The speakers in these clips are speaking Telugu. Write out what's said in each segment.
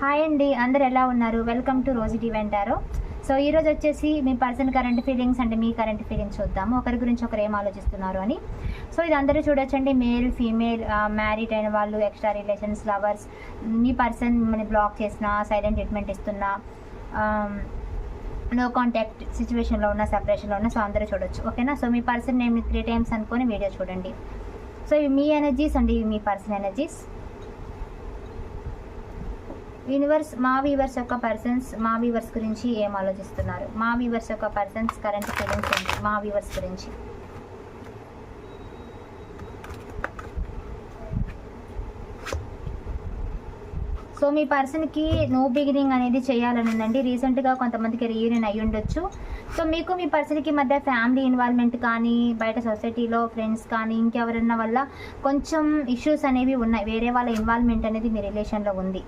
హాయ్ అండి అందరు ఎలా ఉన్నారు? వెల్కమ్ టు రోజు ఈవెంటారో సో ఈ రోజు వచ్చేసి మీ పర్సన్ కరెంట్ ఫీలింగ్స్ అంటే మీ కరెంట్ ఫీలింగ్స్ చూద్దాము. ఒకరి గురించి ఒకరు ఏం ఆలోచిస్తున్నారు అని. సో ఇది అందరూ చూడొచ్చండి. మేల్ ఫీమేల్ మ్యారీడ్ అయిన వాళ్ళు ఎక్స్ట్రా రిలేషన్స్ లవర్స్ మీ పర్సన్ మిమ్మల్ని బ్లాక్ చేసిన సైలెంట్ ట్రీట్మెంట్ ఇస్తున్నా నో కాంటాక్ట్ సిచ్యువేషన్లో ఉన్న సెపరేషన్లో ఉన్న సో అందరూ చూడొచ్చు. ఓకేనా సో మీ పర్సన్ నేమ్ త్రీ టైమ్స్ అనుకొని వీడియో చూడండి. సో ఇవి మీ ఎనర్జీస్ అండి ఇవి మీ పర్సన్ ఎనర్జీస్ యూనివర్స్ మా వీవర్స్ యొక్క పర్సన్స్ మా వీవర్స్ గురించి ఏం ఆలోచిస్తున్నారు? మా వీవర్స్ యొక్క పర్సన్స్ కరెంట్ ఫీలింగ్స్ ఏంటి? మా వీవర్స్ గురించి. సో మీ పర్సన్కి నో బిగినింగ్ అనేది చేయాలని ఉందండి రీసెంట్గా కొంతమందికి రీయూనియన్ అయ్యి ఉండొచ్చు. సో మీకు మీ పర్సన్కి మధ్య ఫ్యామిలీ ఇన్వాల్వ్మెంట్ కానీ బయట సొసైటీలో ఫ్రెండ్స్ కానీ ఇంకెవరన్నా వల్ల కొంచెం ఇష్యూస్ అనేవి ఉన్నాయి. వేరే వాళ్ళ ఇన్వాల్వ్మెంట్ అనేది మీ రిలేషన్లో ఉంది.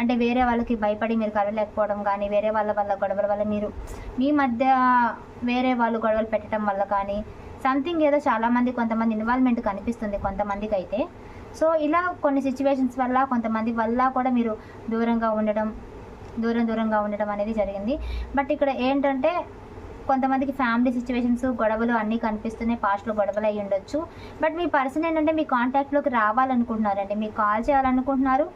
అంటే వేరే వాళ్ళకి భయపడి మీరు కలవలేకపోవడం కానీ వేరే వాళ్ళ వల్ల గొడవల వల్ల మీరు మీ మధ్య వేరే వాళ్ళు గొడవలు పెట్టడం వల్ల కానీ సంథింగ్ ఏదో చాలామంది కొంతమంది ఇన్వాల్వ్మెంట్ కనిపిస్తుంది కొంతమందికి అయితే. సో ఇలా కొన్ని సిచ్యువేషన్స్ వల్ల కొంతమంది వల్ల కూడా మీరు దూరంగా ఉండడం దూరం దూరంగా ఉండడం అనేది జరిగింది. బట్ ఇక్కడ ఏంటంటే కొంతమందికి ఫ్యామిలీ సిచ్యువేషన్స్ గొడవలు అన్నీ కనిపిస్తున్నాయి పాస్ట్లో గొడవలు అయ్యి ఉండొచ్చు. బట్ మీ పర్సన్ ఏంటంటే మీ కాంటాక్ట్లోకి రావాలనుకుంటున్నారండి. మీకు కాల్ చేయాలనుకుంటున్నారు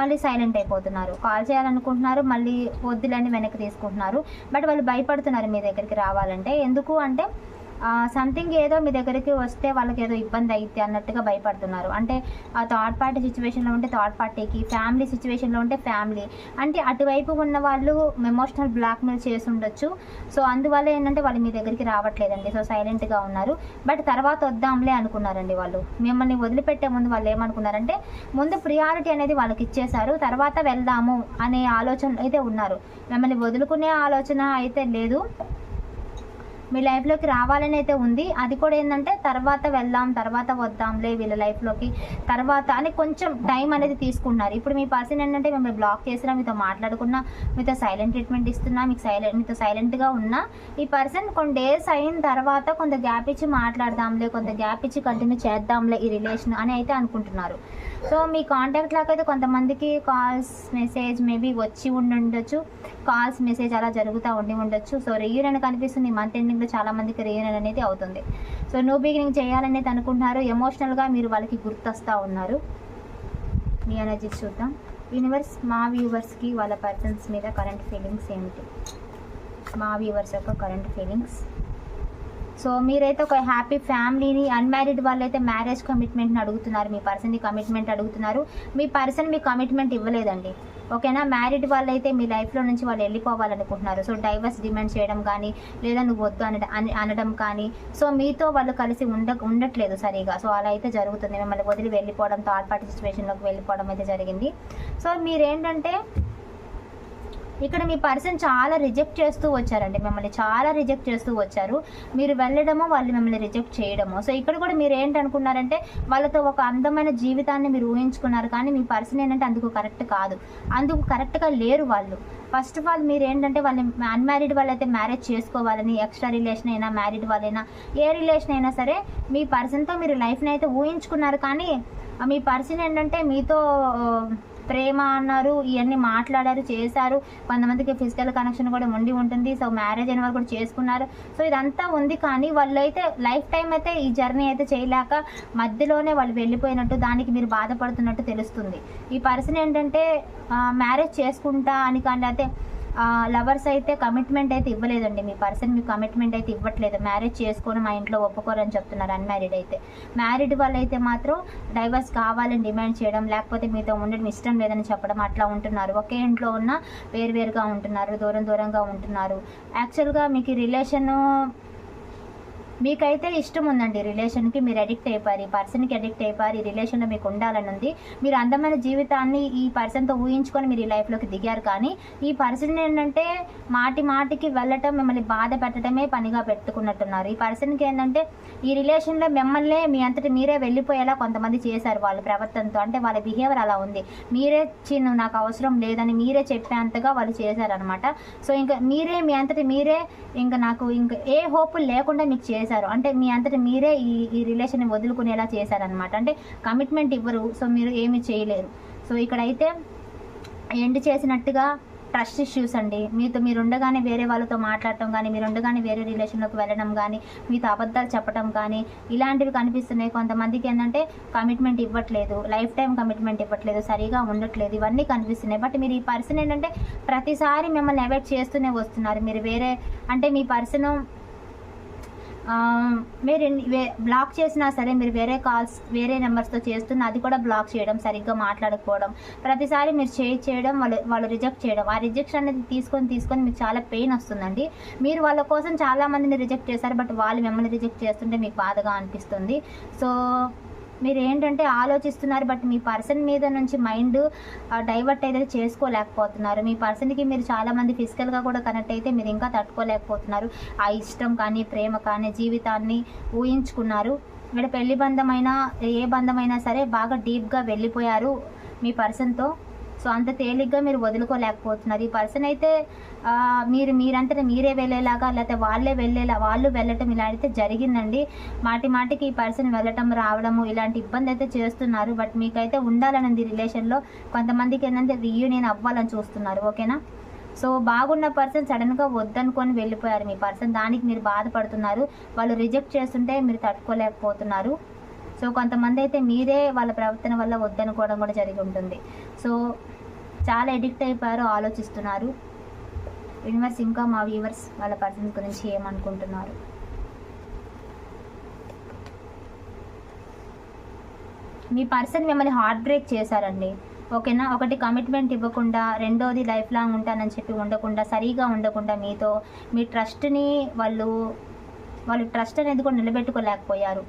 మళ్ళీ సైలెంట్ అయిపోతున్నారు. కాల్ చేయాలనుకుంటున్నారు మళ్ళీ వద్దులని వెనక్కి తీసుకుంటున్నారు. బట్ వాళ్ళు భయపడుతున్నారు మీ దగ్గరికి రావాలంటే. ఎందుకు అంటే సంథింగ్ ఏదో మీ దగ్గరికి వస్తే వాళ్ళకి ఏదో ఇబ్బంది అయితే అన్నట్టుగా భయపడుతున్నారు. అంటే ఆ థర్డ్ పార్టీ సిచ్యువేషన్లో ఉంటే థర్డ్ పార్టీకి ఫ్యామిలీ సిచ్యువేషన్లో ఉంటే ఫ్యామిలీ అంటే అటువైపు ఉన్న వాళ్ళు ఎమోషనల్ బ్లాక్మెయిల్ చేసి ఉండొచ్చు. సో అందువల్ల ఏంటంటే వాళ్ళు మీ దగ్గరికి రావట్లేదండి. సో సైలెంట్గా ఉన్నారు. బట్ తర్వాత వద్దాంలే అనుకున్నారండి వాళ్ళు. మిమ్మల్ని వదిలిపెట్టే ముందు వాళ్ళు ఏమనుకున్నారంటే ముందు ప్రియారిటీ అనేది వాళ్ళకి ఇచ్చేశారు. తర్వాత వెళ్దాము అనే ఆలోచన అయితే ఉన్నారు. మిమ్మల్ని వదులుకునే ఆలోచన అయితే లేదు. మీ లైఫ్లోకి రావాలని అయితే ఉంది. అది కూడా ఏంటంటే తర్వాత వెళ్దాం తర్వాత వద్దాంలే వీళ్ళ లైఫ్లోకి తర్వాత అని కొంచెం టైం అనేది తీసుకుంటున్నారు. ఇప్పుడు మీ పర్సన్ ఏంటంటే మిమ్మల్ని బ్లాక్ చేసినా మీతో మాట్లాడుకున్నా మీతో సైలెంట్ ట్రీట్మెంట్ ఇస్తున్నా మీకు సైలెంట్ మీతో సైలెంట్గా ఉన్నా ఈ పర్సన్ కొన్ని డేస్ అయిన తర్వాత కొంత గ్యాప్ ఇచ్చి మాట్లాడదాంలే కొంత గ్యాప్ ఇచ్చి కంటిన్యూ చేద్దాంలే ఈ రిలేషన్ అని అయితే అనుకుంటున్నారు. సో మీ కాంటాక్ట్ లాగైతే కొంతమందికి కాల్స్ మెసేజ్ మేబీ వచ్చి ఉండి ఉండొచ్చు కాల్స్ మెసేజ్ అలా జరుగుతూ ఉండి ఉండొచ్చు. సో రీయూనియన్ కనిపిస్తుంది మంత్ ఎండింగ్ చాలా మందికి రీయూనియన్ అనేది అవుతుంది. సో నో బిగినింగ్ చేయాలనేది అనుకుంటున్నారు. ఎమోషనల్గా మీరు వాళ్ళకి గుర్తొస్తూ ఉన్నారు. మీ ఎనర్జీస్ చూద్దాం. యూనివర్స్ మా వ్యూవర్స్కి వాళ్ళ పర్సన్స్ మీద కరెంట్ ఫీలింగ్స్ ఏమిటి? మా వ్యూవర్స్ యొక్క కరెంట్ ఫీలింగ్స్ సో మీరైతే ఒక హ్యాపీ ఫ్యామిలీని అన్మ్యారీడ్ వాళ్ళైతే మ్యారేజ్ కమిట్మెంట్ని అడుగుతున్నారు. మీ పర్సన్ని కమిట్మెంట్ అడుగుతున్నారు. మీ పర్సన్ మీ కమిట్మెంట్ ఇవ్వలేదండి. ఓకేనా? మ్యారీడ్ వాళ్ళైతే మీ లైఫ్లో నుంచి వాళ్ళు వెళ్ళిపోవాలనుకుంటున్నారు. సో డైవర్స్ డిమాండ్ చేయడం కానీ లేదా నువ్వు వద్దు అనడం అనడం కానీ సో మీతో వాళ్ళు కలిసి ఉండ ఉండట్లేదు సరిగా. సో అలా అయితే జరుగుతుంది. మిమ్మల్ని వదిలి వెళ్ళిపోవడం థర్డ్ పార్టీ సిచ్యువేషన్లోకి వెళ్ళిపోవడం అయితే జరిగింది. సో మీరేంటంటే ఇక్కడ మీ పర్సన్ చాలా రిజెక్ట్ చేస్తూ వచ్చారండి. మిమ్మల్ని చాలా రిజెక్ట్ చేస్తూ వచ్చారు. మీరు వెళ్ళడము వాళ్ళు మిమ్మల్ని రిజెక్ట్ చేయడము. సో ఇక్కడ కూడా మీరు ఏంటనుకున్నారంటే వాళ్ళతో ఒక అందమైన జీవితాన్ని మీరు ఊహించుకున్నారు. కానీ మీ పర్సన్ ఏంటంటే అందుకు కరెక్ట్ కాదు. అందుకు కరెక్ట్గా లేరు వాళ్ళు. ఫస్ట్ ఆఫ్ ఆల్ మీరు ఏంటంటే వాళ్ళని అన్మ్యారీడ్ వాళ్ళైతే మ్యారేజ్ చేసుకోవాలని ఎక్స్ట్రా రిలేషన్ అయినా మ్యారీడ్ వాళ్ళైనా ఏ రిలేషన్ అయినా సరే మీ పర్సన్తో మీరు లైఫ్ని అయితే ఊహించుకున్నారు. కానీ మీ పర్సన్ ఏంటంటే మీతో ప్రేమ అన్నారు ఇవన్నీ మాట్లాడారు చేశారు. కొంతమందికి ఫిజికల్ కనెక్షన్ కూడా ఉండి ఉంటుంది. సో మ్యారేజ్ అయిన వాళ్ళు కూడా చేసుకున్నారు. సో ఇదంతా ఉంది కానీ వాళ్ళు అయితే లైఫ్ టైం అయితే ఈ జర్నీ అయితే చేయలేక మధ్యలోనే వాళ్ళు వెళ్ళిపోయినట్టు దానికి మీరు బాధపడుతున్నట్టు తెలుస్తుంది. ఈ పర్సన్ ఏంటంటే మ్యారేజ్ చేసుకుంటా అని కానీ అయితే లవర్స్ అయితే కమిట్మెంట్ అయితే ఇవ్వలేదండి. మీ పర్సన్ మీకు కమిట్మెంట్ అయితే ఇవ్వట్లేదు. మ్యారేజ్ చేసుకొని మా ఇంట్లో ఒప్పుకోరని చెప్తున్నారు అన్మ్యారీడ్ అయితే. మ్యారీడ్ వాళ్ళైతే అయితే మాత్రం డైవర్స్ కావాలని డిమాండ్ చేయడం లేకపోతే మీతో ఉండడం ఇష్టం లేదని చెప్పడం అట్లా ఉంటున్నారు. ఒకే ఇంట్లో ఉన్న వేరువేరుగా ఉంటున్నారు దూరం దూరంగా ఉంటున్నారు. యాక్చువల్గా మీకు రిలేషను మీకైతే ఇష్టం ఉందండి రిలేషన్కి మీరు అడిక్ట్ అయిపోయారు ఈ పర్సన్కి అడిక్ట్ అయిపోయారు ఈ రిలేషన్లో మీకు ఉండాలని ఉంది. మీరు అందమైన జీవితాన్ని ఈ పర్సన్తో ఊహించుకొని మీరు ఈ లైఫ్లోకి దిగారు. కానీ ఈ పర్సన్ ఏంటంటే మాటి మాటికి వెళ్ళటం మిమ్మల్ని బాధ పెట్టడమే పనిగా పెట్టుకున్నట్టున్నారు. ఈ పర్సన్కి ఏంటంటే ఈ రిలేషన్లో మిమ్మల్ని మీ అంతటి మీరే వెళ్ళిపోయేలా కొంతమంది చేశారు వాళ్ళ ప్రవర్తనతో. అంటే వాళ్ళ బిహేవియర్ అలా ఉంది. మీరే చిన్న నాకు అవసరం లేదని మీరే చెప్పేంతగా వాళ్ళు చేశారనమాట సో ఇంకా మీరే మీ అంతటి మీరే ఇంకా నాకు ఇంకా ఏ హోప్ లేకుండా మీకు చేశారు. అంటే మీ అంతటి మీరే ఈ ఈ రిలేషన్ వదులుకునేలా చేశారనమాట అంటే కమిట్మెంట్ ఇవ్వరు. సో మీరు ఏమి చేయలేరు. సో ఇక్కడైతే ఎండ్ చేసినట్టుగా ట్రస్ట్ ఇష్యూస్ అండి. మీతో మీరు ఉండగానే వేరే వాళ్ళతో మాట్లాడటం కానీ మీరు ఉండగానే వేరే రిలేషన్లోకి వెళ్ళడం కానీ మీతో అబద్ధాలు చెప్పడం కానీ ఇలాంటివి కనిపిస్తున్నాయి. కొంతమందికి ఏంటంటే కమిట్మెంట్ ఇవ్వట్లేదు. లైఫ్ టైం కమిట్మెంట్ ఇవ్వట్లేదు. సరిగా ఉండట్లేదు. ఇవన్నీ కనిపిస్తున్నాయి. బట్ మీరు ఈ పర్సన్ ఏంటంటే ప్రతిసారి మిమ్మల్ని అవాయిడ్ చేస్తూనే వస్తున్నారు. మీరు వేరే అంటే మీ పర్సన్ మీరు బ్లాక్ చేసినా సరే మీరు వేరే కాల్స్ వేరే నెంబర్స్తో చేస్తున్న అది కూడా బ్లాక్ చేయడం సరిగ్గా మాట్లాడకపోవడం ప్రతిసారి మీరు చేయి చేయడం వాళ్ళు వాళ్ళు రిజెక్ట్ చేయడం. ఆ రిజెక్షన్ అనేది తీసుకొని తీసుకొని మీకు చాలా పెయిన్ వస్తుందండి. మీరు వాళ్ళ కోసం చాలామందిని రిజెక్ట్ చేశారు బట్ వాళ్ళు మిమ్మల్ని రిజెక్ట్ చేస్తుంటే మీకు బాధగా అనిపిస్తుంది. సో మీరు ఏంటంటే ఆలోచిస్తున్నారు బట్ మీ పర్సన్ మీద నుంచి మైండ్ డైవర్ట్ అయితే చేసుకోలేకపోతున్నారు. మీ పర్సన్కి మీరు చాలా మంది ఫిజికల్గా కూడా కనెక్ట్ అయితే మీరు ఇంకా తట్టుకోలేకపోతున్నారు. ఆ ఇష్టం కానీ ప్రేమ కానీ జీవితాన్ని ఊహించుకున్నారు. ఇక్కడ పెళ్ళి బంధమైనా ఏ బంధమైనా సరే బాగా డీప్గా వెళ్ళిపోయారు మీ పర్సన్తో. సో అంత తేలిగ్గా మీరు వదులుకోలేకపోతున్నారు. ఈ పర్సన్ అయితే మీరు మీరంతా మీరే వెళ్ళేలాగా లేకపోతే వాళ్ళే వెళ్ళేలా వాళ్ళు వెళ్ళటం ఇలా అయితే జరిగిందండి. మాటి మాటికి ఈ పర్సన్ వెళ్ళటం రావడము ఇలాంటి ఇబ్బంది అయితే చేస్తున్నారు. బట్ మీకైతే ఉండాలనుంది రిలేషన్లో కొంతమందికి ఏంటంటే రీయూనియన్ అవ్వాలని చూస్తున్నారు. ఓకేనా సో బాగున్న పర్సన్ సడన్గా వద్దనుకొని వెళ్ళిపోయారు మీ పర్సన్ దానికి మీరు బాధపడుతున్నారు. వాళ్ళు రిజెక్ట్ చేస్తుంటే మీరు తట్టుకోలేకపోతున్నారు. సో కొంతమంది అయితే మీరే వాళ్ళ ప్రవర్తన వల్ల వద్దనుకోవడం కూడా జరిగి ఉంటుంది. సో చాలా ఎడిక్ట్ అయిపోయారు ఆలోచిస్తున్నారు. యూనివర్స్ ఇంకా మా వ్యూవర్స్ వాళ్ళ పర్సన్ గురించి ఏమనుకుంటున్నారు? మీ పర్సన్ మిమ్మల్ని హార్ట్ బ్రేక్ చేశారండి. ఓకేనా? ఒకటి కమిట్మెంట్ ఇవ్వకుండా రెండోది లైఫ్ లాంగ్ ఉంటానని చెప్పి ఉండకుండా సరిగా ఉండకుండా మీతో మీ ట్రస్ట్ని వాళ్ళు వాళ్ళు ట్రస్ట్ అనేది కూడా నిలబెట్టుకోలేకపోయారు.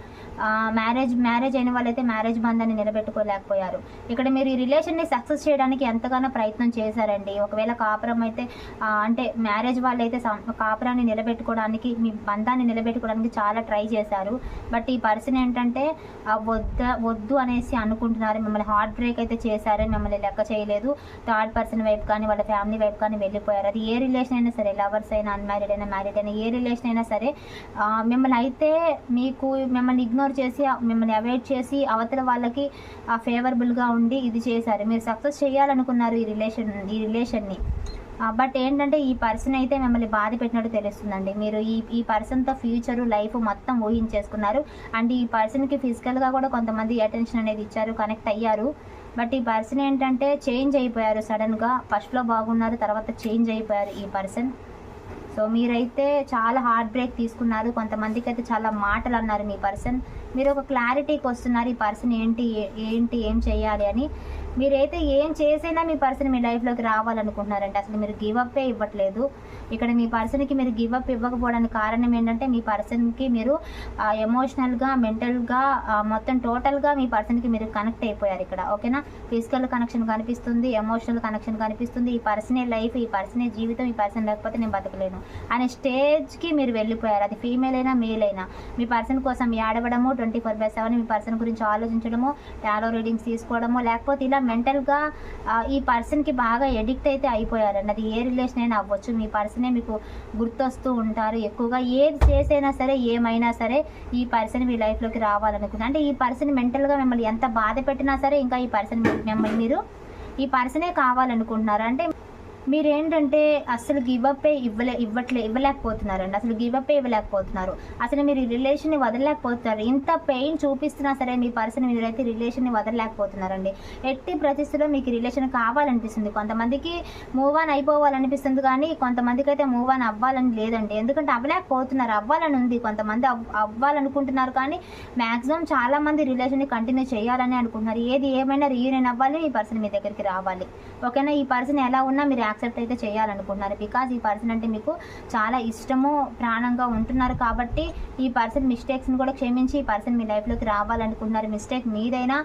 మ్యారేజ్ మ్యారేజ్ అయిన వాళ్ళైతే మ్యారేజ్ బంధాన్ని నిలబెట్టుకోలేకపోయారు. ఇక్కడ మీరు ఈ రిలేషన్ని సక్సెస్ చేయడానికి ఎంతగానో ప్రయత్నం చేశారండి. ఒకవేళ కాపురం అయితే అంటే మ్యారేజ్ వాళ్ళైతే సం- కాపురాన్ని నిలబెట్టుకోవడానికి మీ బంధాన్ని నిలబెట్టుకోవడానికి చాలా ట్రై చేశారు. బట్ ఈ పర్సన్ ఏంటంటే వద్ద వద్దు అనేసి అనుకుంటున్నారు. మిమ్మల్ని హార్ట్ బ్రేక్ అయితే చేశారు. మిమ్మల్ని లెక్క చేయలేదు. థర్డ్ పర్సన్ వైపు కానీ వాళ్ళ ఫ్యామిలీ వైపు కానీ వెళ్ళిపోయారు. అది ఏ రిలేషన్ అయినా సరే లవర్స్ అయినా అన్మ్యారీడ్ అయినా మ్యారీడ్ అయినా ఏ రిలేషన్ అయినా సరే మిమ్మల్ని అయితే మీకు మిమ్మల్ని ఇగ్నోర్ చేసి మిమ్మల్ని అవాయిడ్ చేసి అవతల వాళ్ళకి ఫేవరబుల్గా ఉండి ఇది చేశారు. మీరు సక్సెస్ చేయాలనుకున్నారు ఈ రిలేషన్ ఈ రిలేషన్ని బట్ ఏంటంటే ఈ పర్సన్ అయితే మిమ్మల్ని బాధ పెట్టినట్టు తెలుస్తుందండి. మీరు ఈ ఈ పర్సన్తో ఫ్యూచర్ లైఫ్ మొత్తం ఊహించేసుకున్నారు. అండ్ ఈ పర్సన్కి ఫిజికల్గా కూడా కొంతమంది అటెన్షన్ అనేది ఇచ్చారు కనెక్ట్ అయ్యారు. బట్ ఈ పర్సన్ ఏంటంటే చేంజ్ అయిపోయారు. సడన్గా ఫస్ట్లో బాగున్నారు తర్వాత చేంజ్ అయిపోయారు ఈ పర్సన్ సో మీరైతే చాలా హార్ట్ బ్రేక్ తీసుకున్నారు. కొంతమందికి అయితే చాలా మాటలు అన్నారు మీ పర్సన్ మీరు ఒక క్లారిటీకి వస్తున్నారు. ఈ పర్సన్ ఏంటి ఏంటి ఏం చేయాలి అని. మీరైతే ఏం చేసైనా మీ పర్సన్ మీ లైఫ్లోకి రావాలనుకుంటున్నారంటే అసలు మీరు గివప్పే ఇవ్వట్లేదు. ఇక్కడ మీ పర్సన్కి మీరు గివప్ ఇవ్వకపోవడానికి కారణం ఏంటంటే మీ పర్సన్కి మీరు ఎమోషనల్గా మెంటల్గా మొత్తం టోటల్గా మీ పర్సన్కి మీరు కనెక్ట్ అయిపోయారు ఇక్కడ. ఓకేనా? ఫిజికల్ కనెక్షన్ కనిపిస్తుంది ఎమోషనల్ కనెక్షన్ కనిపిస్తుంది. ఈ పర్సనే లైఫ్ ఈ పర్సనే జీవితం ఈ పర్సన్ లేకపోతే నేను బతకలేను అనే స్టేజ్కి మీరు వెళ్ళిపోయారు. అది ఫీమేల్ అయినా మేల్ అయినా. మీ పర్సన్ కోసం ఏడవడము ట్వంటీ ఫోర్ బై సెవెన్ మీ పర్సన్ గురించి ఆలోచించడము టాలో రీడింగ్స్ తీసుకోవడము లేకపోతే ఇలా మెంటల్గా ఈ పర్సన్కి బాగా ఎడిక్ట్ అయితే అయిపోయారండి. అది ఏ రిలేషన్ అయినా అవ్వచ్చు మీ పర్సనే మీకు గుర్తొస్తూ ఉంటారు. ఎక్కువగా ఏది చేసైనా సరే ఏమైనా సరే ఈ పర్సన్ మీ లైఫ్లోకి రావాలనుకుంటున్నారు అంటే ఈ పర్సన్ మెంటల్గా మిమ్మల్ని ఎంత బాధ పెట్టినా సరే ఇంకా ఈ పర్సన్ మిమ్మల్ని మీరు ఈ పర్సనే కావాలనుకుంటున్నారు. అంటే మీరేంటంటే అసలు గివ్ ఇవ్వలే ఇవ్వట్లే ఇవ్వలేకపోతున్నారండి. అసలు గివప్పే ఇవ్వలేకపోతున్నారు. అసలు మీరు ఈ రిలేషన్ని వదలలేకపోతున్నారు. ఇంత పెయిన్ చూపిస్తున్నా సరే మీ పర్సన్ మీరైతే రిలేషన్ని వదలలేకపోతున్నారండి. ఎట్టి ప్రతిస్థితిలో మీకు రిలేషన్ కావాలనిపిస్తుంది. కొంతమందికి మూవ్ ఆన్ అయిపోవాలనిపిస్తుంది కానీ కొంతమందికి అయితే మూవ్ ఆన్ అవ్వాలని లేదండి. ఎందుకంటే అవ్వలేకపోతున్నారు. అవ్వాలని ఉంది. కొంతమంది అవ్వాలనుకుంటున్నారు కానీ మ్యాక్సిమం చాలామంది రిలేషన్ని కంటిన్యూ చేయాలని అనుకుంటున్నారు. ఏది ఏమైనా రీయూనియన్ అవ్వాలి ఈ పర్సన్ మీ దగ్గరికి రావాలి. ఓకేనా? ఈ పర్సన్ ఎలా ఉన్నా మీరు యాక్సెప్ట్ అయితే చేయాలనుకుంటున్నారు. బికాజ్ ఈ పర్సన్ అంటే మీకు చాలా ఇష్టము ప్రాణంగా ఉంటున్నారు కాబట్టి ఈ పర్సన్ మిస్టేక్స్ని కూడా క్షమించి ఈ పర్సన్ మీ లైఫ్లోకి రావాలనుకుంటున్నారు. మిస్టేక్ మీదైనా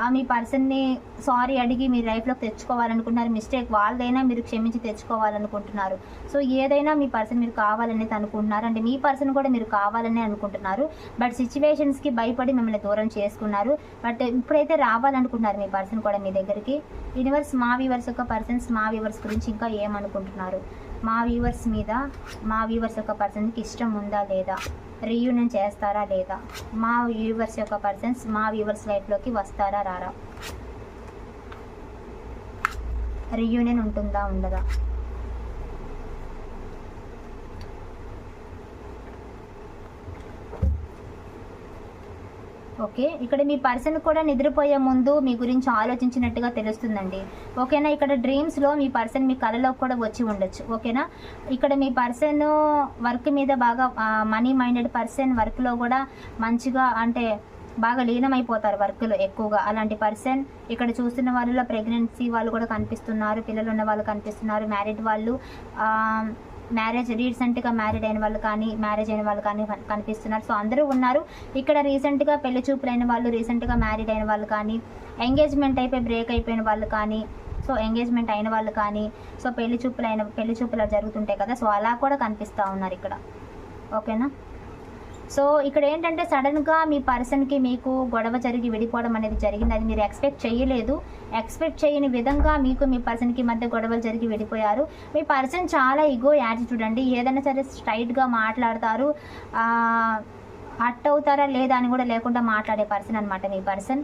ఆ, మీ పర్సన్ని సారీ అడిగి మీ లైఫ్లోకి తెచ్చుకోవాలనుకుంటున్నారు. మిస్టేక్ వాళ్ళదైనా మీరు క్షమించి తెచ్చుకోవాలనుకుంటున్నారు. సో ఏదైనా మీ పర్సన్ మీరు కావాలని అనుకుంటున్నారు. అంటే మీ పర్సన్ కూడా మీరు కావాలనే అనుకుంటున్నారు. బట్ సిచ్యువేషన్స్కి భయపడి మిమ్మల్ని దూరం చేసుకున్నారు. బట్ ఇప్పుడైతే రావాలనుకుంటున్నారు మీ పర్సన్ కూడా మీ దగ్గరికి. యూనివర్స్ మా వ్యూవర్స్ యొక్క పర్సన్స్ మా వ్యూవర్స్ గురించి ఇంకా ఏమనుకుంటున్నారు? మా వ్యూవర్స్ మీద మా వ్యూవర్స్ యొక్క పర్సన్కి ఇష్టం ఉందా లేదా? రీయూనియన్ చేస్తారా లేదా? మా వ్యూవర్స్ యొక్క పర్సన్స్ మా వ్యూవర్స్ లైఫ్లోకి వస్తారా రారా? రీయూనియన్ ఉంటుందా ఉండదా? ఓకే. ఇక్కడ మీ పర్సన్ కూడా నిద్రపోయే ముందు మీ గురించి ఆలోచించినట్టుగా తెలుస్తుందండి. ఓకేనా? ఇక్కడ డ్రీమ్స్లో మీ పర్సన్ మీ కళలో కూడా వచ్చి ఉండొచ్చు. ఓకేనా? ఇక్కడ మీ పర్సన్ వర్క్ మీద బాగా మనీ మైండెడ్ పర్సన్ వర్క్లో కూడా మంచిగా అంటే బాగా లీనమైపోతారు వర్క్లో ఎక్కువగా. అలాంటి పర్సన్ ఇక్కడ చూస్తున్న వాళ్ళలో ప్రెగ్నెన్సీ వాళ్ళు కూడా కనిపిస్తున్నారు పిల్లలు ఉన్న వాళ్ళు కనిపిస్తున్నారు మ్యారీడ్ వాళ్ళు మ్యారేజ్ రీసెంట్గా మ్యారీడ్ అయిన వాళ్ళు కానీ మ్యారేజ్ అయిన వాళ్ళు కానీ కనిపిస్తున్నారు. సో అందరూ ఉన్నారు. ఇక్కడ రీసెంట్గా పెళ్ళి చూపులైన వాళ్ళు రీసెంట్గా మ్యారీడ్ అయిన వాళ్ళు కానీ ఎంగేజ్మెంట్ అయిపోయి బ్రేక్ అయిపోయిన వాళ్ళు కానీ సో ఎంగేజ్మెంట్ అయిన వాళ్ళు కానీ సో పెళ్ళి చూపులు అయిన పెళ్ళి చూపులు జరుగుతుంటాయి కదా. సో అలా కూడా కనిపిస్తూ ఉన్నారు ఇక్కడ. ఓకేనా? సో ఇక్కడ ఏంటంటే సడన్గా మీ పర్సన్కి మీకు గొడవ జరిగి విడిపోవడం అనేది జరిగింది. అది మీరు ఎక్స్పెక్ట్ చేయలేదు. ఎక్స్పెక్ట్ చేయని విధంగా మీకు మీ పర్సన్కి మధ్య గొడవలు జరిగి విడిపోయారు. మీ పర్సన్ చాలా ఇగో యాటిట్యూడ్ అండి. ఏదైనా సరే స్ట్రైట్గా మాట్లాడతారు. హట్ అవుతారా లేదా అని కూడా లేకుండా మాట్లాడే పర్సన్ అనమాట మీ పర్సన్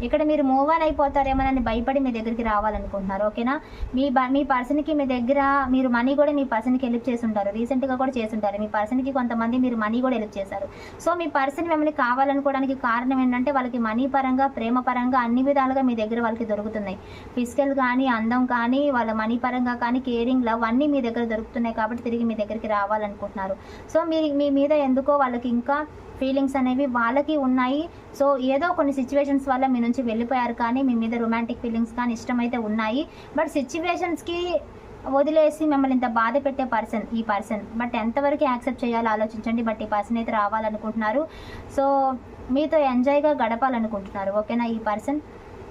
ఇక్కడ మీరు మూవ్ ఆన్ అయిపోతారేమోనని భయపడి మీ దగ్గరికి రావాలనుకుంటున్నారు ఓకేనా మీ బ- మీ పర్సన్కి మీ దగ్గర మీరు మనీ కూడా మీ పర్సన్కి హెల్ప్ చేసి ఉంటారు రీసెంట్గా కూడా చేసి ఉంటారు మీ పర్సన్కి కొంతమంది మీరు మనీ కూడా హెల్ప్ చేశారు సో మీ పర్సన్ మిమ్మల్ని కావాలనుకోవడానికి కారణం ఏంటంటే వాళ్ళకి మనీ పరంగా ప్రేమ పరంగా అన్ని విధాలుగా మీ దగ్గర వాళ్ళకి దొరుకుతున్నాయి. ఫిజికల్ కానీ అందం కానీ వాళ్ళ మనీ పరంగా కానీ కేరింగ్ లవ్ అన్నీ మీ దగ్గర దొరుకుతున్నాయి కాబట్టి తిరిగి మీ దగ్గరికి రావాలనుకుంటున్నారు. సో మీ మీ మీద ఎందుకో వాళ్ళకి ఇంకా ఫీలింగ్స్ అనేవి వాళ్ళకి ఉన్నాయి. సో ఏదో కొన్ని సిచ్యువేషన్స్ వల్ల మీ నుంచి వెళ్ళిపోయారు కానీ మీ మీద రొమాంటిక్ ఫీలింగ్స్ కానీ ఇష్టమైతే ఉన్నాయి. బట్ సిచ్యువేషన్స్కి వదిలేసి మిమ్మల్ని ఇంత బాధ పెట్టే పర్సన్ ఈ పర్సన్ బట్ ఎంతవరకు యాక్సెప్ట్ చేయాలో ఆలోచించండి. బట్ ఈ పర్సన్ అయితే రావాలనుకుంటున్నారు. సో మీతో ఎంజాయ్గా గడపాలనుకుంటున్నారు. ఓకేనా ఈ పర్సన్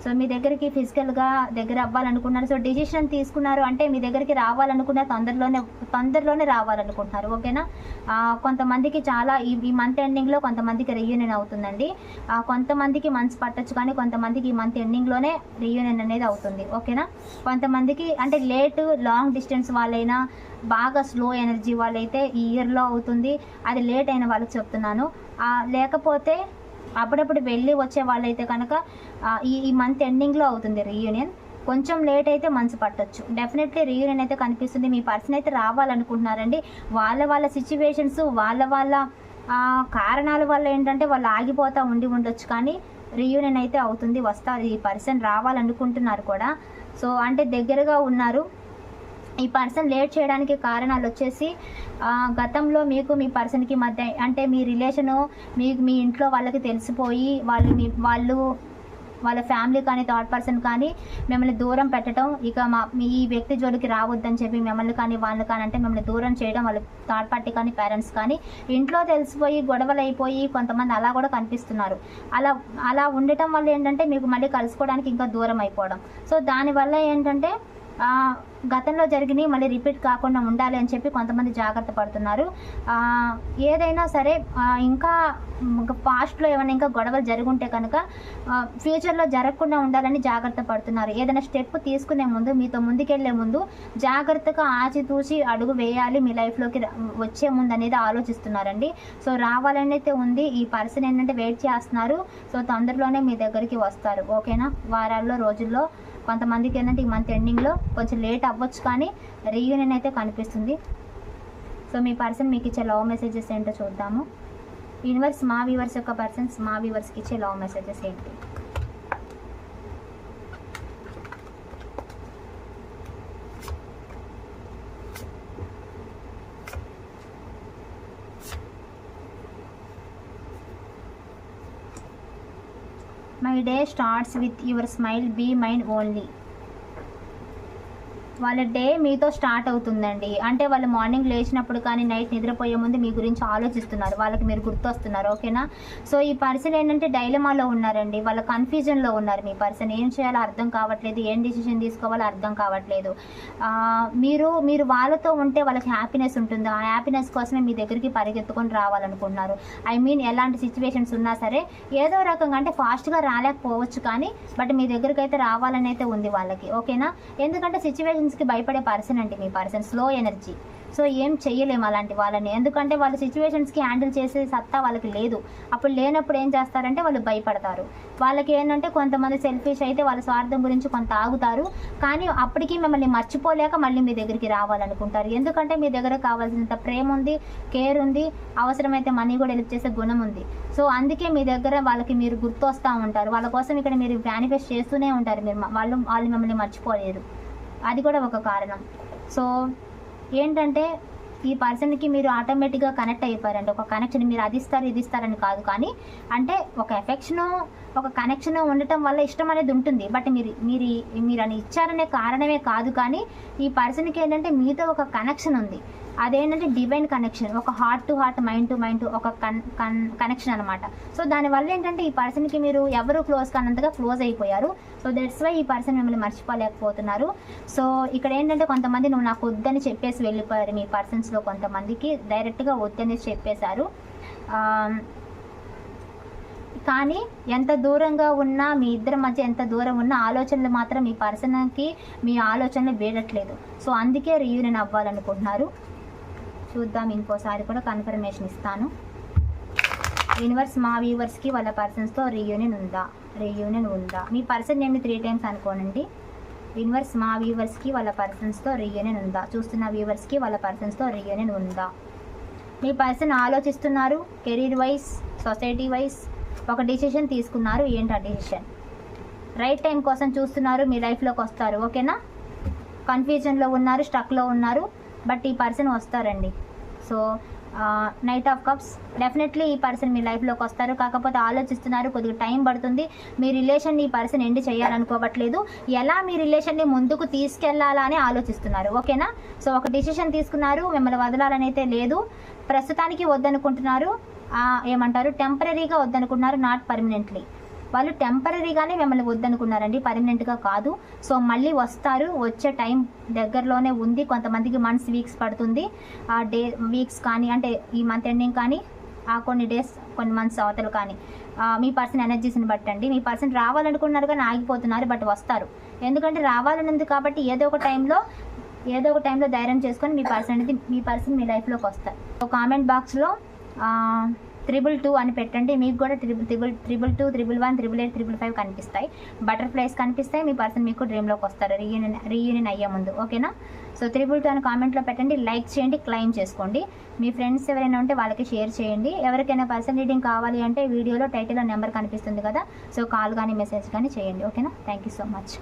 సో మీ దగ్గరికి ఫిజికల్గా దగ్గర అవ్వాలనుకున్నారు. సో డిసిషన్ తీసుకున్నారు అంటే మీ దగ్గరికి రావాలనుకున్నారు తొందరలోనే తొందరలోనే రావాలనుకుంటున్నారు. ఓకేనా కొంతమందికి చాలా ఈ ఈ మంత్ ఎండింగ్లో కొంతమందికి రీయూనియన్ అవుతుందండి. కొంతమందికి మంత్స్ పట్టచ్చు కానీ కొంతమందికి ఈ మంత్ ఎండింగ్లోనే రీయూనియన్ అనేది అవుతుంది. ఓకేనా కొంతమందికి అంటే లేట్ లాంగ్ డిస్టెన్స్ వాళ్ళైనా బాగా స్లో ఎనర్జీ వాళ్ళైతే ఈ ఇయర్లో అవుతుంది. అది లేట్ అయిన వాళ్ళకి చెప్తున్నాను. లేకపోతే అప్పుడప్పుడు వెళ్ళి వచ్చే వాళ్ళైతే కనుక ఈ ఈ మంత్ ఎండింగ్లో అవుతుంది రీయూనియన్ కొంచెం లేట్ అయితే మంచి పట్టొచ్చు. డెఫినెట్లీ రీయూనియన్ అయితే కనిపిస్తుంది. మీ పర్సన్ అయితే రావాలనుకుంటున్నారండి. వాళ్ళ వాళ్ళ సిచ్యువేషన్స్ వాళ్ళ వాళ్ళ కారణాల వల్ల ఏంటంటే వాళ్ళు ఆగిపోతూ ఉండి ఉండొచ్చు. కానీ రీయూనియన్ అయితే అవుతుంది. వస్తారు ఈ పర్సన్ రావాలనుకుంటున్నారు కూడా. సో అంటే దగ్గరగా ఉన్నారు. ఈ పర్సన్ లేట్ చేయడానికి కారణాలు వచ్చేసి గతంలో మీకు మీ పర్సన్కి మధ్య అంటే మీ రిలేషను మీకు మీ ఇంట్లో వాళ్ళకి తెలిసిపోయి వాళ్ళు మీ వాళ్ళు వాళ్ళ ఫ్యామిలీ కానీ థర్డ్ పర్సన్ కానీ మిమ్మల్ని దూరం పెట్టడం ఇక మా మీ ఈ వ్యక్తి జోలికి రావద్దని చెప్పి మిమ్మల్ని కానీ వాళ్ళని కానీ అంటే మిమ్మల్ని దూరం చేయడం వాళ్ళ థర్డ్ పార్టీ కానీ పేరెంట్స్ కానీ ఇంట్లో తెలిసిపోయి గొడవలు అయిపోయి కొంతమంది అలా కూడా కనిపిస్తున్నారు. అలా అలా ఉండటం వల్ల ఏంటంటే మీకు మళ్ళీ కలుసుకోవడానికి ఇంకా దూరం అయిపోవడం. సో దానివల్ల ఏంటంటే గతంలో జరిగినవి మళ్ళీ రిపీట్ కాకుండా ఉండాలి అని చెప్పి కొంతమంది జాగ్రత్త పడుతున్నారు. ఏదైనా సరే ఇంకా పాస్ట్లో ఏమైనా ఇంకా గొడవలు జరుగుంటే కనుక ఫ్యూచర్లో జరగకుండా ఉండాలని జాగ్రత్త పడుతున్నారు. ఏదైనా స్టెప్ తీసుకునే ముందు మీతో ముందుకెళ్ళే ముందు జాగ్రత్తగా ఆచితూచి అడుగు వేయాలి మీ లైఫ్లోకి వచ్చే ముందు అనేది ఆలోచిస్తున్నారండి. సో రావాలని అయితే ఉంది ఈ పర్సన్ ఏంటంటే వెయిట్ చేస్తున్నారు. సో తొందరలోనే మీ దగ్గరికి వస్తారు. ఓకేనా? వారాల్లో రోజుల్లో కొంతమందికి ఏంటంటే ఈ మంత్ ఎండింగ్లో కొంచెం లేట్ అవ్వచ్చు కానీ రీయూనియన్ అయితే కనిపిస్తుంది. సో మీ పర్సన్ మీకు ఇచ్చే లవ్ మెసేజెస్ ఏంటో చూద్దాము. యూనివర్స్ మా వ్యూవర్స్ యొక్క పర్సన్స్ మా వ్యూవర్స్కి ఇచ్చే లవ్ మెసేజెస్ ఏంటి? day starts with your smile, be mine only. వాళ్ళ డే మీతో స్టార్ట్ అవుతుందండి. అంటే వాళ్ళు మార్నింగ్ లేచినప్పుడు కానీ నైట్ నిద్రపోయే ముందు మీ గురించి ఆలోచిస్తున్నారు. వాళ్ళకి మీరు గుర్తొస్తున్నారు. ఓకేనా? సో ఈ పర్సన్ ఏంటంటే డైలమాలో ఉన్నారండి. వాళ్ళ కన్ఫ్యూజన్లో ఉన్నారు మీ పర్సన్. ఏం చేయాలో అర్థం కావట్లేదు. ఏం డిసిషన్ తీసుకోవాలో అర్థం కావట్లేదు. మీరు మీరు వాళ్ళతో ఉంటే వాళ్ళకి హ్యాపీనెస్ ఉంటుంది. ఆ హ్యాపీనెస్ కోసమే మీ దగ్గరికి పరిగెత్తుకొని రావాలనుకుంటున్నారు. ఐ మీన్ ఎలాంటి సిచ్యువేషన్స్ ఉన్నా సరే ఏదో రకంగా అంటే ఫాస్ట్గా రాలేకపోవచ్చు కానీ బట్ మీ దగ్గరికి అయితే రావాలని అయితే ఉంది వాళ్ళకి. ఓకేనా? ఎందుకంటే సిచ్యువేషన్స్కి భయపడే పర్సన్ అండి మీ పర్సన్ స్లో ఎనర్జీ సో ఏం చెయ్యలేము అలాంటి వాళ్ళని. ఎందుకంటే వాళ్ళ సిచ్యువేషన్స్కి హ్యాండిల్ చేసే సత్తా వాళ్ళకి లేదు. అప్పుడు లేనప్పుడు ఏం చేస్తారంటే వాళ్ళు భయపడతారు. వాళ్ళకి ఏంటంటే కొంతమంది సెల్ఫిష్ అయితే వాళ్ళ స్వార్థం గురించి కొంత ఆగుతారు. కానీ అప్పటికి మిమ్మల్ని మర్చిపోలేక మళ్ళీ మీ దగ్గరికి రావాలనుకుంటారు. ఎందుకంటే మీ దగ్గర కావాల్సినంత ప్రేమ ఉంది కేర్ ఉంది అవసరమైతే మనీ కూడా హెల్ప్ చేసే గుణం ఉంది. సో అందుకే మీ దగ్గర వాళ్ళకి మీరు గుర్తొస్తూ ఉంటారు. వాళ్ళ కోసం ఇక్కడ మీరు మేనిఫెస్ట్ చేస్తూనే ఉంటారు. మీరు వాళ్ళు వాళ్ళు మిమ్మల్ని మర్చిపోలేరు. అది కూడా ఒక కారణం. సో ఏంటంటే ఈ పర్సన్కి మీరు ఆటోమేటిక్గా కనెక్ట్ అయిపోయారండి ఒక కనెక్షన్ మీరు అది ఇస్తారు ఇది ఇస్తారని కాదు కానీ అంటే ఒక ఎఫెక్షను ఒక కనెక్షన్ ఉండటం వల్ల ఇష్టం అనేది ఉంటుంది. బట్ మీరు మీరు మీరు అని ఇచ్చారనే కారణమే కాదు కానీ ఈ పర్సన్కి ఏంటంటే మీతో ఒక కనెక్షన్ ఉంది. అదేంటంటే డివైన్ కనెక్షన్ ఒక heart to heart mind to mind ఒక కన్ కన్ కనెక్షన్ అనమాట సో దానివల్ల ఏంటంటే ఈ పర్సన్కి మీరు ఎవరు క్లోజ్ కానంతగా క్లోజ్ అయిపోయారు. సో దట్స్ వై ఈ పర్సన్ మిమ్మల్ని మర్చిపోలేకపోతున్నారు. సో ఇక్కడ ఏంటంటే కొంతమంది నువ్వు నాకు వద్దని చెప్పేసి వెళ్ళిపోయారు మీ పర్సన్స్లో కొంతమందికి. డైరెక్ట్గా వద్దని చెప్పేశారు. కానీ ఎంత దూరంగా ఉన్నా మీ ఇద్దరి మధ్య ఎంత దూరం ఉన్నా ఆలోచనలు మాత్రం మీ పర్సన్కి మీ ఆలోచనలు వేడట్లేదు. సో అందుకే రీయూనియన్ అవ్వాలనుకుంటున్నారు. చూద్దాం ఇంకోసారి కూడా కన్ఫర్మేషన్ ఇస్తాను. యూనివర్స్ మా వ్యూవర్స్కి వాళ్ళ పర్సన్స్తో రీయూనియన్ ఉందా? రీయూనియన్ ఉందా? మీ పర్సన్ నేను త్రీ టైమ్స్ అనుకోనండి. యూనివర్స్ మా వ్యూవర్స్కి వాళ్ళ పర్సన్స్తో రీయూనియన్ ఉందా? చూస్తున్న వ్యూవర్స్కి వాళ్ళ పర్సన్స్తో రీయూనియన్ ఉందా? మీ పర్సన్ ఆలోచిస్తున్నారు కెరీర్ వైజ్ సొసైటీ వైజ్ ఒక డిసిషన్ తీసుకున్నారు. ఏంటి ఆ డిసిషన్ రైట్ టైం కోసం చూస్తున్నారు మీ లైఫ్లోకి వస్తారు ఓకేనా కన్ఫ్యూజన్లో ఉన్నారు స్ట్రక్లో ఉన్నారు బట్ ఈ పర్సన్ వస్తారండి. So knight of cups definitely ఈ పర్సన్ మీ లైఫ్లోకి వస్తారు. కాకపోతే ఆలోచిస్తున్నారు కొద్దిగా టైం పడుతుంది. మీ రిలేషన్ ఈ పర్సన్ ఎండ్ చేయాలనుకోవట్లేదు. ఎలా మీ రిలేషన్ని ముందుకు తీసుకెళ్ళాలని ఆలోచిస్తున్నారు ఓకేనా సో ఒక డిసిషన్ తీసుకున్నారు మిమ్మల్ని వదలాలని అయితే లేదు. ప్రస్తుతానికి వద్దనుకుంటున్నారు ఏమంటారు? టెంపరీగా వద్దనుకున్నారు నాట్ పర్మనెంట్లీ వాళ్ళు టెంపరీగానే మిమ్మల్ని వద్దనుకున్నారండి. పర్మనెంట్గా కాదు. సో మళ్ళీ వస్తారు. వచ్చే టైం దగ్గరలోనే ఉంది. కొంతమందికి మంత్స్ వీక్స్ పడుతుంది. ఆ డే వీక్స్ కానీ అంటే ఈ మంత్ ఎండింగ్ కానీ ఆ కొన్ని డేస్ కొన్ని మంత్స్ అవతలు కానీ. మీ పర్సన్ ఎనర్జీస్ని బట్టండి మీ పర్సన్ రావాలనుకున్నారు కానీ ఆగిపోతున్నారు బట్ వస్తారు. ఎందుకంటే రావాలని ఉంది కాబట్టి ఏదో ఒక టైంలో ఏదో ఒక టైంలో ధైర్యం చేసుకొని మీ పర్సన్ అనేది మీ పర్సన్ మీ లైఫ్లోకి వస్తారు. ఒక కామెంట్ బాక్స్లో త్రిబుల్ టూ అని పెట్టండి. మీకు కూడా triple triple triple two triple one triple eight triple five కనిపిస్తాయి. బటర్ఫ్లైస్ కనిపిస్తాయి. మీ పర్సన్ మీకు డ్రీమ్లోకి వస్తారు. రీయూనియన్ రీయూనియన్ అయ్యే ముందు. ఓకేనా సో త్రిబుల్ టూ అని కామెంట్లో పెట్టండి. లైక్ చేయండి. క్లైమ్ చేసుకోండి. మీ ఫ్రెండ్స్ ఎవరైనా ఉంటే వాళ్ళకి షేర్ చేయండి. ఎవరికైనా పర్సన్ రీడింగ్ కావాలి అంటే వీడియోలో టైటిల్లో నెంబర్ కనిపిస్తుంది కదా. సో కాల్ కానీ మెసేజ్ కానీ చేయండి. ఓకేనా థ్యాంక్ యూ సో మచ్